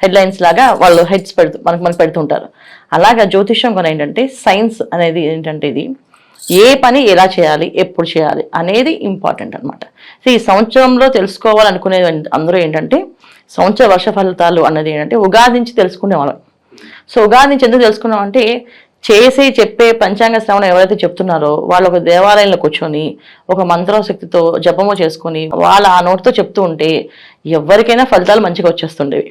Headlines లాగా వాళ్ళు heads పెడుతూ మనకు మనకు పెడుతుంటారు. అలాగా జ్యోతిష్యం కూడా ఏంటంటే సైన్స్ అనేది ఏంటంటే ఇది ఏ పని ఎలా చేయాలి ఎప్పుడు చేయాలి అనేది ఇంపార్టెంట్ అనమాట సో ఈ సంవత్సరంలో తెలుసుకోవాలనుకునేది అందరూ ఏంటంటే సంవత్సర వర్ష ఫలితాలు అన్నది ఏంటంటే ఉగాది నుంచి తెలుసుకునే వాళ్ళం. సో ఉగాది నుంచి ఎందుకు తెలుసుకున్నాం అంటే చేసి చెప్పే పంచాంగ శ్రవణం ఎవరైతే చెప్తున్నారో వాళ్ళు ఒక దేవాలయంలో కూర్చొని ఒక మంత్రశక్తితో జపము చేసుకొని వాళ్ళ ఆ నోటితో చెప్తూ ఉంటే ఎవరికైనా ఫలితాలు మంచిగా వచ్చేస్తుండేవి.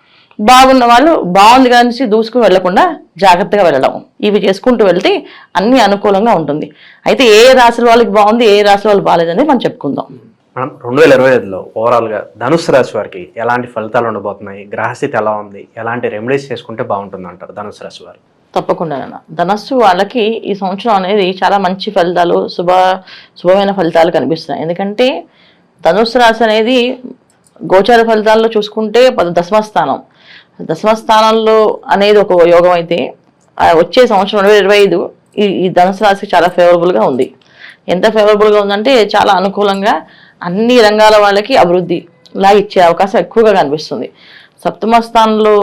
బాగున్న వాళ్ళు బాగుంది కానీ దూసుకుని వెళ్ళకుండా జాగ్రత్తగా వెళ్ళడం. ఇవి చేసుకుంటూ వెళ్తే అన్ని అనుకూలంగా ఉంటుంది. అయితే ఏ రాశి వాళ్ళకి బాగుంది ఏ రాశి వాళ్ళు బాగాలేదని మనం చెప్పుకుందాం. మనం రెండు వేల ఇరవై ఐదులో ఓవరాల్గా ధనుసు రాశి వారికి ఎలాంటి ఫలితాలు ఉండబోతున్నాయి గ్రహస్థితి ఎలా ఉంది ఎలాంటి రెమెడీస్ చేసుకుంటే బాగుంటుంది అంటారు ధనుసు రాశి వారు? తప్పకుండా. ధనస్సు వాళ్ళకి ఈ సంవత్సరం అనేది చాలా మంచి ఫలితాలు శుభ శుభమైన ఫలితాలు కనిపిస్తున్నాయి. ఎందుకంటే ధనుస్సు రాశి అనేది గోచార ఫలితాల్లో చూసుకుంటే పద- దశమ స్థానం. దశమ స్థానంలో అనేది ఒక యోగం అయితే వచ్చే సంవత్సరం రెండు వేల ఇరవై ఐదు ఈ ఈ ధనుసు రాశికి చాలా ఫేవరబుల్గా ఉంది. ఎంత ఫేవరబుల్గా ఉందంటే చాలా అనుకూలంగా అన్ని రంగాల వాళ్ళకి అభివృద్ధి లా ఇచ్చే అవకాశం ఎక్కువగా కనిపిస్తుంది. సప్తమ స్థానంలో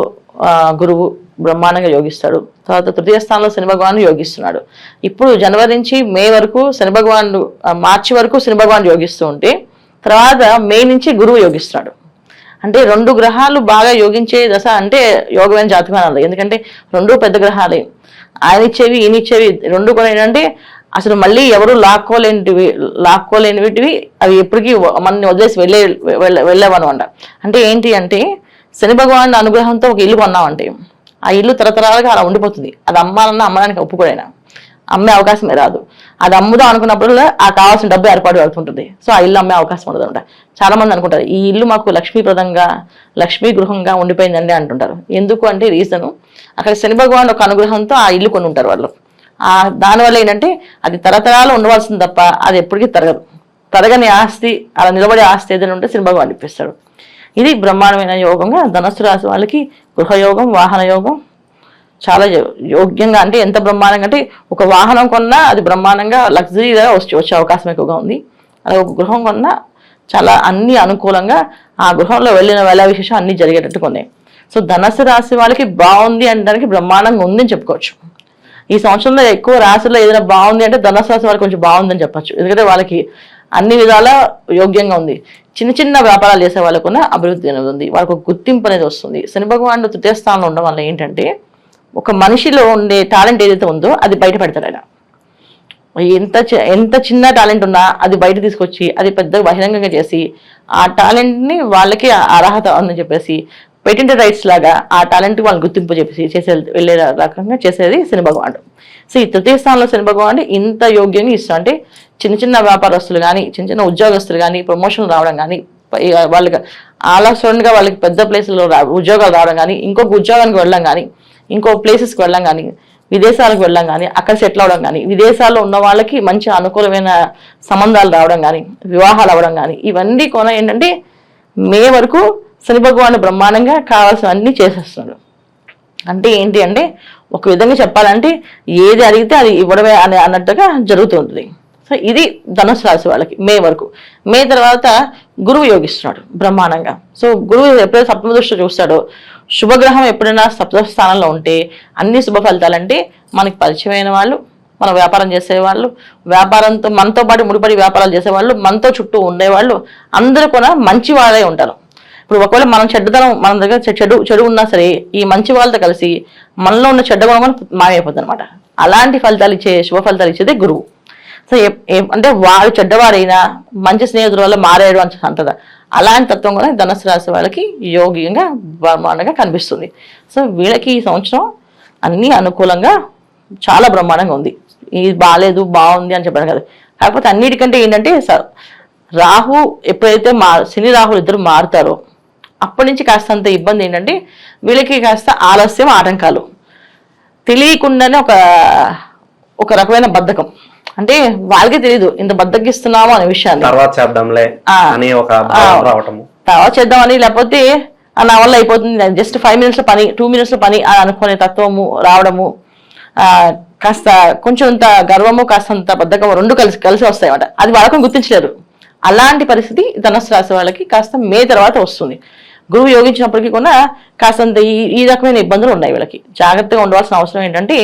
గురువు బ్రహ్మాండంగా యోగిస్తాడు. తర్వాత తృతీయ స్థానంలో శని భగవాను యోగిస్తున్నాడు. ఇప్పుడు జనవరి నుంచి మే వరకు శని భగవానుడు మార్చి వరకు శని భగవాన్ యోగిస్తూ ఉంటే తర్వాత మే నుంచి గురువు యోగిస్తున్నాడు. అంటే రెండు గ్రహాలు బాగా యోగించే దశ అంటే యోగమైన జాతకం అనాలి ఎందుకంటే రెండు పెద్ద గ్రహాలే. ఆయన ఇచ్చేవి ఈయన ఇచ్చేవి రెండు కూడా ఏంటంటే అసలు మళ్ళీ ఎవరు లాక్కోలేనివి లాక్కోలేనివిటివి అవి ఎప్పటికీ మనని వదిలేసి వెళ్ళే వెళ్ళ- అంటే ఏంటి అంటే శని భగవాన్ అనుగ్రహంతో ఒక ఇల్లు కొన్నామంటే ఆ ఇల్లు తరతరాలుగా అలా ఉండిపోతుంది. అది అమ్మాలన్నా అమ్మడానికి ఒప్పుకోడైనా అమ్మే అవకాశమే రాదు. అది అమ్ముదాం అనుకున్నప్పుడు ఆ కావాల్సిన డబ్బు ఏర్పాటు అవుతుంటుంది. సో ఆ ఇల్లు అమ్మే అవకాశం ఉండదు అనమాట చాలా మంది అనుకుంటారు ఈ ఇల్లు మాకు లక్ష్మీప్రదంగా లక్ష్మీ గృహంగా ఉండిపోయిందండి అంటుంటారు. ఎందుకు అంటే రీజను అక్కడ శని భగవాన్ ఒక అనుగ్రహంతో ఆ ఇల్లు కొని ఉంటారు వాళ్ళు. ఆ దానివల్ల ఏంటంటే అది తరతరాలు ఉండవలసింది తప్ప అది ఎప్పటికీ తరగదు. తరగని ఆస్తి అలా నిలబడే ఆస్తి ఏదైనా ఉంటే శని భగవాన్ ఇప్పిస్తాడు. ఇది బ్రహ్మాండమైన యోగంగా ధనస్సు రాశి వాళ్ళకి గృహయోగం వాహన యోగం చాలా యోగ్యంగా అంటే ఎంత బ్రహ్మాండంగా అంటే ఒక వాహనం కొన్నా అది బ్రహ్మాండంగా లగ్జరీగా వచ్చి వచ్చే అవకాశం ఎక్కువగా ఉంది. అలాగే ఒక గృహం కొన్నా చాలా అన్ని అనుకూలంగా ఆ గృహంలో వెళ్ళిన వేళ విశేషం అన్ని జరిగేటట్టు సో ధనస్సు రాశి వాళ్ళకి బాగుంది అనడానికి బ్రహ్మాండంగా ఉందని చెప్పుకోవచ్చు. ఈ సంవత్సరంలో ఎక్కువ రాశిలో ఏదైనా బాగుంది అంటే ధనస్సు రాశి వాళ్ళకి కొంచెం బాగుందని చెప్పొచ్చు. ఎందుకంటే వాళ్ళకి అన్ని విధాల యోగ్యంగా ఉంది. చిన్న చిన్న వ్యాపారాలు చేసే వాళ్ళకు అభివృద్ధి అనేది ఉంది. వాళ్ళకు గుర్తింపు అనేది వస్తుంది. శని భగవానుడు తృతీయ స్థానంలో ఉండడం వల్ల ఏంటంటే ఒక మనిషిలో ఉండే టాలెంట్ ఏదైతే ఉందో అది బయటపెడతాడు ఆయన. ఎంత చి- ఎంత చిన్న టాలెంట్ ఉన్నా అది బయట తీసుకొచ్చి అది పెద్ద బహిరంగంగా చేసి ఆ టాలెంట్ని వాళ్ళకి అర్హత అని చెప్పేసి పేటెంట్ రైట్స్ లాగా ఆ టాలెంట్ వాళ్ళు గుర్తింపు చెప్పేసి చేసే వెళ్ళే రకంగా చేసేది శని భగవానుడు. సో ఈ తృతీయ స్థానంలో శని భగవానుడు ఇంత యోగ్యంగా ఇస్తాం అంటే చిన్న చిన్న వ్యాపారస్తులు కానీ చిన్న చిన్న ఉద్యోగస్తులు కానీ ప్రమోషన్ రావడం కానీ వాళ్ళకి అలా సడన్గా వాళ్ళకి పెద్ద ప్లేసుల్లో రా ఉద్యోగాలు రావడం కానీ ఇంకొక ఉద్యోగానికి వెళ్ళడం కానీ ఇంకో ప్లేసెస్కి వెళ్ళాం కానీ విదేశాలకు వెళ్ళాం కానీ అక్కడ సెటిల్ అవడం కానీ విదేశాల్లో ఉన్న వాళ్ళకి మంచి అనుకూలమైన సంబంధాలు రావడం కానీ వివాహాలు అవ్వడం కానీ ఇవన్నీ కొన ఏంటంటే మే వరకు శని భగవాను బ్రహ్మాండంగా కావాల్సినవన్నీ చేసేస్తున్నాడు. అంటే ఏంటి అంటే ఒక విధంగా చెప్పాలంటే ఏది అడిగితే అది ఇవ్వడమే అని అన్నట్టుగా జరుగుతుంటుంది సో ఇది ధనుసు రాశి వాళ్ళకి మే వరకు. మే తర్వాత గురువు యోగిస్తున్నాడు బ్రహ్మాండంగా. సో గురువు ఎప్పుడైతే సప్తమ దృష్టి చూస్తాడో శుభగ్రహం ఎప్పుడైనా సప్త స్థానంలో ఉంటే అన్ని శుభ ఫలితాలంటే మనకి పరిచయమైన వాళ్ళు మన వ్యాపారం చేసేవాళ్ళు వ్యాపారంతో మనతో పాటు ముడిపడి వ్యాపారాలు చేసేవాళ్ళు మనతో చుట్టూ ఉండేవాళ్ళు అందరూ కూడా మంచి వాళ్ళే ఉంటారు. ఇప్పుడు ఒకవేళ మనం చెడ్డతనం మన దగ్గర చె- చెడు చెడు ఉన్నా సరే ఈ మంచి వాళ్ళతో కలిసి మనలో ఉన్న చెడ్డ గుణం మాయమైపోతుంది అనమాట అలాంటి ఫలితాలు ఇచ్చే శుభ ఫలితాలు ఇచ్చేది గురువు. సో అంటే వాడు చెడ్డవారైనా మంచి స్నేహితుల వల్ల మారాడు అని అంటారు అలాంటి తత్వం కూడా ధనుసు రాశి వాళ్ళకి యోగ్యంగా బ్రహ్మాండంగా కనిపిస్తుంది. సో వీళ్ళకి ఈ సంవత్సరం అన్ని అనుకూలంగా చాలా బ్రహ్మాండంగా ఉంది. ఇది బాగాలేదు బాగుంది అని చెప్పాను కదా. కాకపోతే అన్నిటికంటే ఏంటంటే రాహు ఎప్పుడైతే మా శని రాహులు ఇద్దరు మారుతారో అప్పటి నుంచి కాస్తంత ఇబ్బంది ఏంటంటే వీళ్ళకి కాస్త ఆలస్యం ఆటంకాలు. తెలియకుండానే ఒక ఒక రకమైన బద్ధకం. అంటే వాళ్ళకి తెలియదు ఇంత బద్దకిస్తున్నాము అనే విషయాన్ని. తర్వాత చేద్దాంలే ఆ. అని ఒక తర్వాత చేద్దామని లేకపోతే "ఆ, నా వల్ల అయిపోతుంది. జస్ట్ ఫైవ్ మినిట్స్ పని టూ మినిట్స్ పని అని అనుకునే తత్వము రావడము కాస్త కొంచెం అంత గర్వము కాస్తంత బద్ధకము రెండు కలిసి కలిసి వస్తాయి అది వాళ్ళకు గుర్తించలేరు. అలాంటి పరిస్థితి ధనస్సు రాశి వాళ్ళకి కాస్త మే తర్వాత వస్తుంది. గురువు యోగించినప్పటికీ కూడా కాస్తంత ఈ ఈ రకమైన ఇబ్బందులు ఉన్నాయి వీళ్ళకి. జాగ్రత్తగా ఉండవలసిన అవసరం ఏంటంటే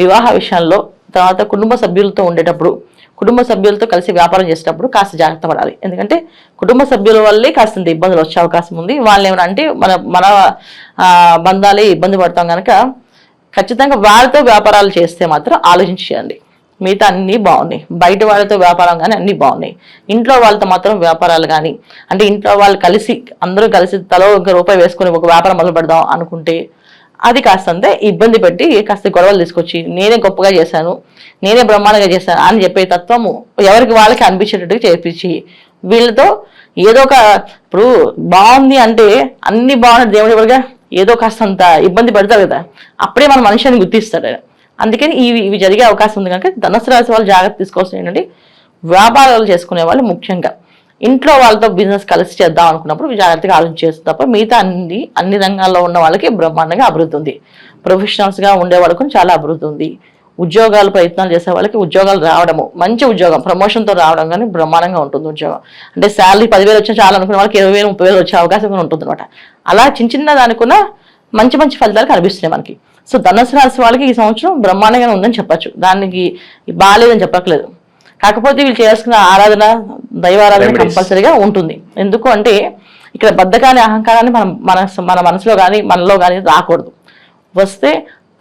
వివాహ విషయంలో తర్వాత కుటుంబ సభ్యులతో ఉండేటప్పుడు కుటుంబ సభ్యులతో కలిసి వ్యాపారం చేసేటప్పుడు కాస్త జాగ్రత్త పడాలి. ఎందుకంటే కుటుంబ సభ్యుల వల్లే కాస్తంత ఇబ్బందులు వచ్చే అవకాశం ఉంది. వాళ్ళు ఏమైనా అంటే మన మన బంధాలే ఇబ్బంది పడతాం కనుక ఖచ్చితంగా వాళ్ళతో వ్యాపారాలు చేస్తే మాత్రం ఆలోచించేయండి. మిగతా అన్నీ బాగున్నాయి. బయట వాళ్ళతో వ్యాపారం కానీ అన్నీ బాగున్నాయి. ఇంట్లో వాళ్ళతో మాత్రం వ్యాపారాలు కానీ అంటే ఇంట్లో వాళ్ళు కలిసి అందరూ కలిసి తలో ఒక రూపాయి వేసుకొని ఒక వ్యాపారం మొదలు పెడదాం అనుకుంటే అది కాస్తంత ఇబ్బంది పెట్టి కాస్త గొడవలు తీసుకొచ్చి నేనే గొప్పగా చేశాను నేనే బ్రహ్మాండంగా చేశాను అని చెప్పే తత్వము ఎవరికి వాళ్ళకి అనిపించేటట్టుగా చేపించి వీళ్ళతో ఏదో ఒక ఇప్పుడు బాగుంది అంటే అన్ని బాగున్నాయి దేవుడి వరగా ఏదో కాస్తంత ఇబ్బంది పెడతారు కదా. అప్పుడే మన మనిషిని గుర్తిస్తాడు అందుకని ఇవి ఇవి జరిగే అవకాశం ఉంది కనుక ధనుసు రాశి వాళ్ళు జాగ్రత్త తీసుకోవాల్సిన ఏంటంటే వ్యాపారాలు చేసుకునే వాళ్ళు ముఖ్యంగా. ఇంట్లో వాళ్ళతో బిజినెస్ కలిసి చేద్దాం అనుకున్నప్పుడు జాగ్రత్తగా ఆలోచన చేస్తుంది తప్ప మిగతా అన్ని అన్ని రంగాల్లో ఉన్న వాళ్ళకి బ్రహ్మాండంగా అభివృద్ధి ఉంది. ప్రొఫెషనల్స్గా ఉండే వాళ్ళకు చాలా అభివృద్ధి ఉంది. ఉద్యోగాలు ప్రయత్నాలు చేసే వాళ్ళకి ఉద్యోగాలు రావడము మంచి ఉద్యోగం ప్రమోషన్తో రావడం కానీ బ్రహ్మాండంగా ఉంటుంది ఉద్యోగం. అంటే శాలరీ పదివేలు వచ్చినా చాలా అనుకునే వాళ్ళకి ఇరవై వేలు ముప్పై వేలు వచ్చే అవకాశం కూడా ఉంటుంది అనమాట అలా చిన్న చిన్న దానికున్న మంచి మంచి ఫలితాలు కనిపిస్తున్నాయి మనకి. సో ధనుసు రాశి వాళ్ళకి ఈ సంవత్సరం బ్రహ్మాండంగా ఉందని చెప్పొచ్చు. దానికి బాగాలేదని చెప్పట్లేదు కాకపోతే వీళ్ళు చేసుకున్న ఆరాధన దైవారాధన. కంపల్సరీగా ఉంటుంది. ఎందుకు అంటే ఇక్కడ బద్ధకాన్ని అహంకారాన్ని మనం మన మన మనసులో కానీ మనలో కానీ రాకూడదు. వస్తే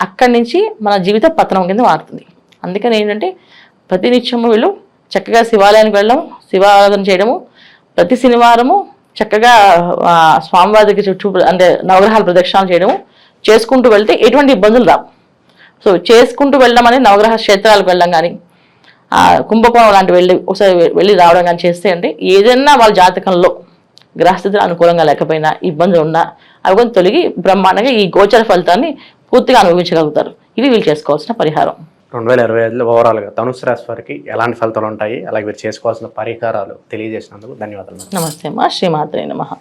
అక్కడి నుంచి మన జీవిత పతనం కింద మారుతుంది. అందుకని ఏంటంటే ప్రతి నిత్యము వీళ్ళు చక్కగా శివాలయానికి వెళ్ళడం శివారాధన చేయడము ప్రతి శనివారము చక్కగా స్వామివారి దగ్గర చుట్టూ అంటే నవగ్రహాల ప్రదక్షిణాలు చేయడము చేసుకుంటూ వెళ్తే ఎటువంటి ఇబ్బందులు రావు. సో చేసుకుంటూ వెళ్ళడం అనేది నవగ్రహ క్షేత్రాలకు వెళ్ళడం కానీ కుంభకోణం లాంటి వెళ్ళి ఒకసారి వెళ్ళి రావడం కానీ చేస్తే అంటే ఏదైనా వాళ్ళ జాతకంలో గ్రహస్థితులు అనుకూలంగా లేకపోయినా ఇబ్బందులు ఉన్నా అవి కొంచెం తొలగి బ్రహ్మాండంగా ఈ గోచర ఫలితాన్ని పూర్తిగా అనుభవించగలుగుతారు. ఇవి వీళ్ళు చేసుకోవాల్సిన పరిహారం. రెండు వేల ఇరవై ఐదులో ఓవరాల్గా ధనుసు రాశి వారికి ఎలాంటి ఫలితాలు ఉంటాయి? అలాగే మీరు చేసుకోవాల్సిన పరిహారాలు తెలియజేసినందుకు ధన్యవాదాలు. నమస్తే అమ్మా. శ్రీమాత్రే నమః.